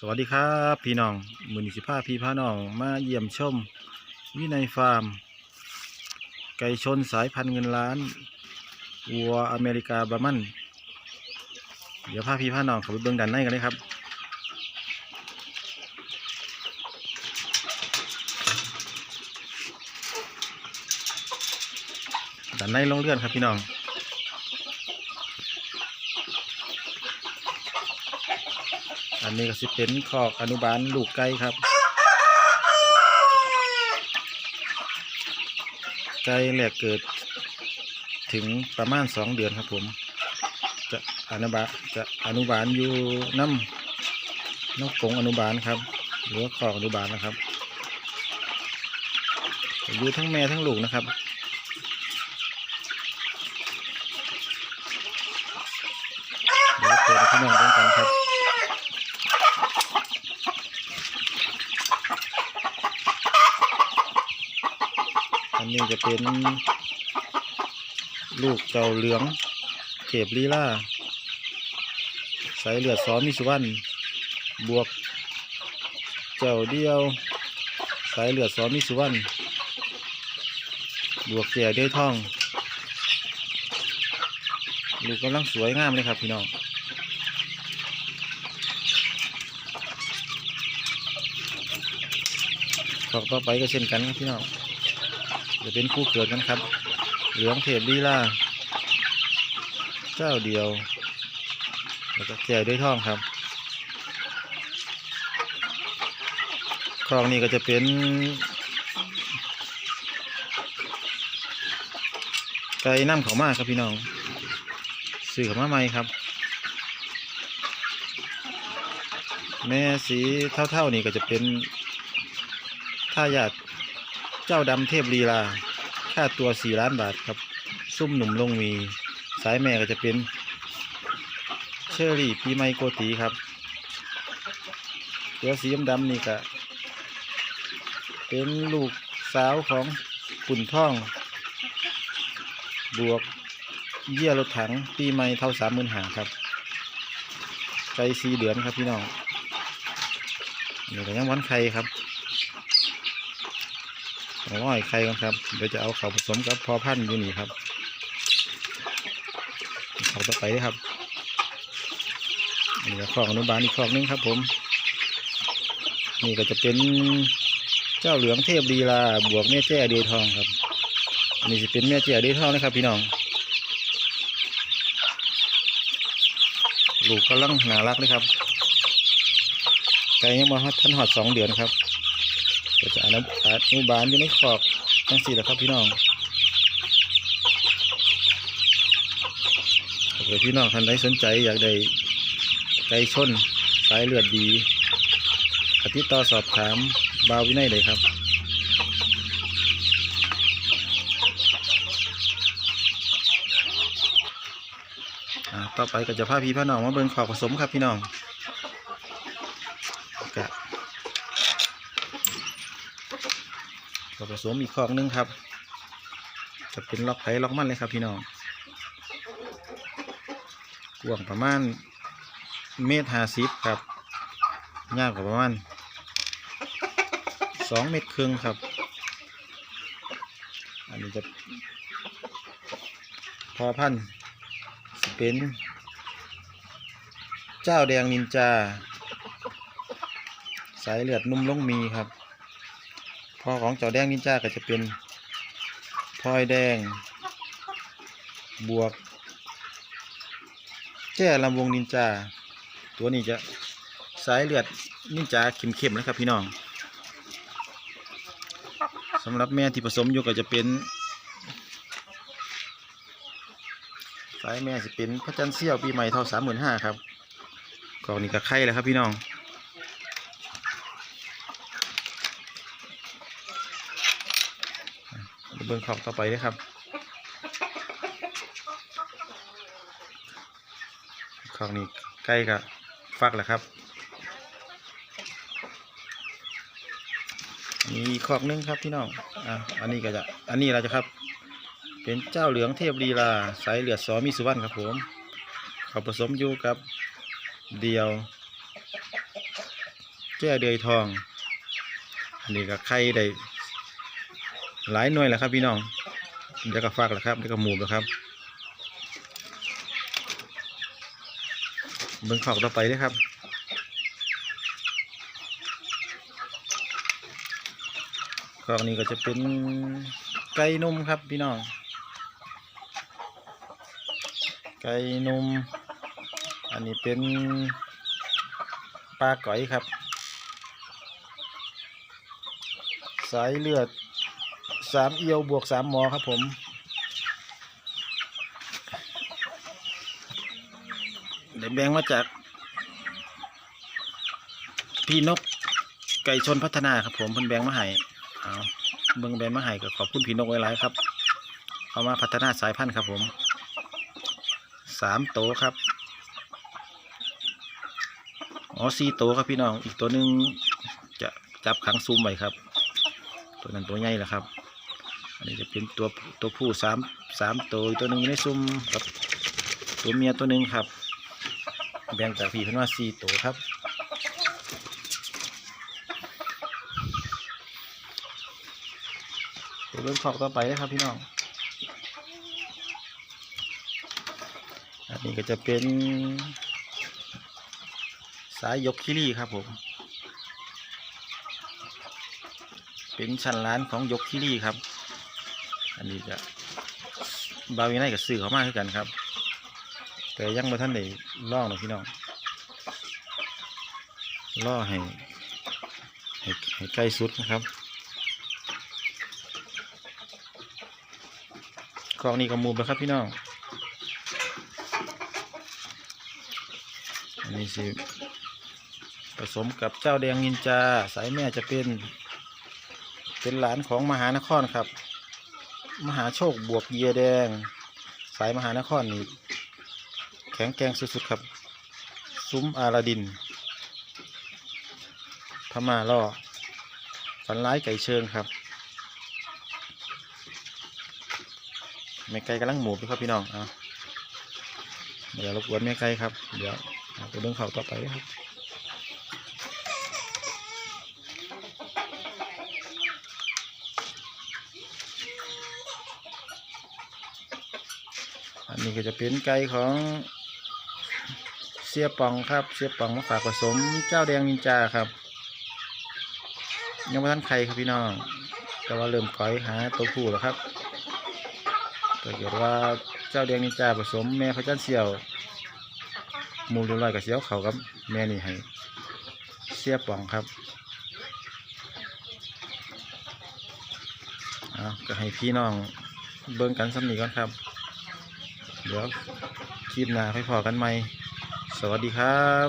สวัสดีครับพี่น้องมือนิสิภาพี่พาน้องมาเยี่ยมชม วินัยฟาร์ม ไก่ชนสายพันธุ์เงินล้านวัวอเมริกาบามัน เดี๋ยวพาพี่พาน้องข้าไปเบื้องด้านในกันเลยครับด้านในโรงเรือนครับพี่น้อง อันนี้ก็สิเป็นคอกอนุบาลลูกไก่ครับ ไก่แรกเกิดถึงประมาณสองเดือนครับผม จะอนุบาลจะอนุบาลอยู่น้ำนกกงอนุบาลครับ หรือว่าคอกอนุบาลนะครับอยู่ทั้งแม่ทั้งลูกนะครับเดี๋ยวเปิดให้พี่น้องดูกันครับ นนี้จะเป็น ลูกเจ้าเหลืองเก็บลีล่าสายเลือดซ้อมมิสุวรรณบวก เจ้าเดียว สายเลือดซ้อมมิสุวรรณบวกแก่ด้วยท่อง ลูกกำลังสวยงามเลยครับพี่น้องขอกต่อไปก็เช่นกันครับพี่น้อง จะเป็นคู่เกิดกันครับ เหลืองเทพลีลาเจ้าเดียว แล้วก็แก่ด้วยท่องครับคลองนี้ก็จะเป็นไก่น้ำเขามาครับพี่น้องซื้อเขามาใหม่ครับ แม่สีเท่าๆนี่ก็จะเป็นท่ายาด เจ้าดำเทพลีลา ค่าตัวสี่ล้านบาทครับ ซุ่มหนุ่มลงมี สายแม่ก็จะเป็น เชอรี่ปีไมโกตีครับ ตัวสีดำๆนี่ก็เป็นลูกสาวของปุ่นท่อง บวกเยี่ยรถถังปีไม้เท่าสามหมื่นหางครับไก่สีเดือนครับพี่น้องนี่ก็ยังวันไข่ครับ เอาอ้อยไข่กันครับ เดี๋ยวจะเอาเขาผสมกับพอพันธุ์อยู่นี่ครับเขาต่อไปครับนี่ก็คอกอนุบาลอีกคอกหนึงครับ ผม นี่ก็จะเป็นเจ้าเหลืองเทพลีลาบวกแม่แจ้เดยทองครับอันนี้จะเป็นแม่แจ้เดยทองนะครับ พี่น้อง ลูกกำลังน่ารักเลยครับไก่ยังมาท่านหอดสองเดือนครับ ก็จะอนุอนุบาลอยู่ในขอบทั้งสี่แหละครับพี่น้องถ้าเกิดพี่น้องท่านใดสนใจอยากได้ไก่ชนสายเลือดดีกติดต่อสอบถามบาววินัยเลยครับอ่าต่อไปก็จะพาพี่พาน้องมาเบิ่งขอบผสมครับพี่น้องกะ ก็ผ สมอีกคอกหนึงครับ จะเป็นล็อกไผ่ล็อกมันเลยครับพี่น้องกว้างประมาณเมตรห้าสิบครับยาวกว่าประมาณสองเมตรครึ่งครับ อันนี้จะพอพันเป็น เจ้าแดงนินจา สายเลือดนุ่มลงมีครับ อของเจ้าแดงนินจาก็จะเป็นพลอยแดง บวกแจ้ลำวงนินจา ตัวนี้จะสายเลือดนินจาเข้มๆนะครับพี่น้องสำหรับแม่ที่ผสมอยู่ก็จะเป็น สายแม่สิเป็นพระจันทร์เสี้ยวปีใหม่เท่าสามหมื่นห้าครับกองนี้ก็ไข่แล้วครับพี่น้อง เบิ่งขอบต่อไปเลยครับขอบนี้ใกล้กับฟักแล้วครับมีขอกหนึงครับพี่น้องอะอันนี้ก็จะอันนี้เราจะครับ เป็นเจ้าเหลืองเทพลีลาสายเหลือดสอมีสุวรรณครับผมเขาผสมอยู่กับเดียวแจ้เดือยทอง อันนี้ก็ไข่ได้ หลายหน่วยแหล้วครับพี่น้อง เดี๋ยวก็ฟักแล้วครับ เดี๋ยวก็หมูแล้วครับ เบิ่งขอกต่อไปเด้วยครับคอกนี้ก็จะเป็นไก่นมครับพี่น้อง ไก่นม อันนี้เป็นปลาก๋อยครับ สายเลือด สามเอียวบวกสามหมอครับผมได้แบ่งมาจาก พี่นกไก่ชนพัฒนาครับผมเพิ่นแบ่งมาให้เอาเบิ่งแบ่งมาให้ก็ขอบคุณพี่นกไว้หลายครับเขามาพัฒนาสายพันธุ์ครับผมสามโตวครับอ๋อสี่ตัวครับพี่น้องอีกตัวหนึ่งจะจับขังซูมไว้ครับ ตัวนั้นตัวใหญ่แหละครับ อันนี้จะเป็นตัวตัวผู้สามสามตัวตัวหนึ่งในซุ้มกับ ตัวเมียตัวหนึ่งครับ แบ่งจากพี่เพิ่นว่าสี่ตัวครับเดี๋ยวเริ่มขอกต่อไปนะครับพี่น้อง อันนี้ก็จะเป็นสายยกคิรีครับผม เป็นชั้นร้านของยกคิรีครับ อันนี้จะบาวีไนกับสื่อเขามากขึ้นกันครับ แต่ยังมาท่านได้ล่องหรอกพี่น้องล่อให้ให้ให้ใกล้สุดนะครับกองนี้ก็มูลไปครับพี่น้องอันนี้สิผสมกับเจ้าแดงนินจา สายแม่จะเป็น เป็นหลานของมหานครครับ มหาโชคบวกเยียแดง สายมหานครนี่แข็งแกร่งสุดๆครับ ซุ้มอาลาดินพม่าล่อฝันร้ายไก่เชิงครับแม่ไก่กำลังหมูไปครับพี่น้องเอาเดี๋ยวรบกวนแม่ไก่ครับ เดี๋ยวไปเบิ่งเขาต่อไปครับ นนี้ก็จะเป็นไก่ของเสียปองครับ เสียปองมาฝากผสมเจ้าแดงนินจาครับ ยังไม่ทันไข่ครับพี่น้อง แต่ว่าเริ่มก้อยหาตัวผู้แล้วครับถ้าเกิดว่าเจ้าแดงนินจาผสมแม่เขาจันเสียวมูเรียบร้อยกับเสียวเขาครับ แม่นี่ให้เสียปองครับเอาก็ให้พี่น้องเบิ่งกันสำนีก่อนครับ เดี๋ยวคลิปหน้าค่อยพอกันใหม่ สวัสดีครับ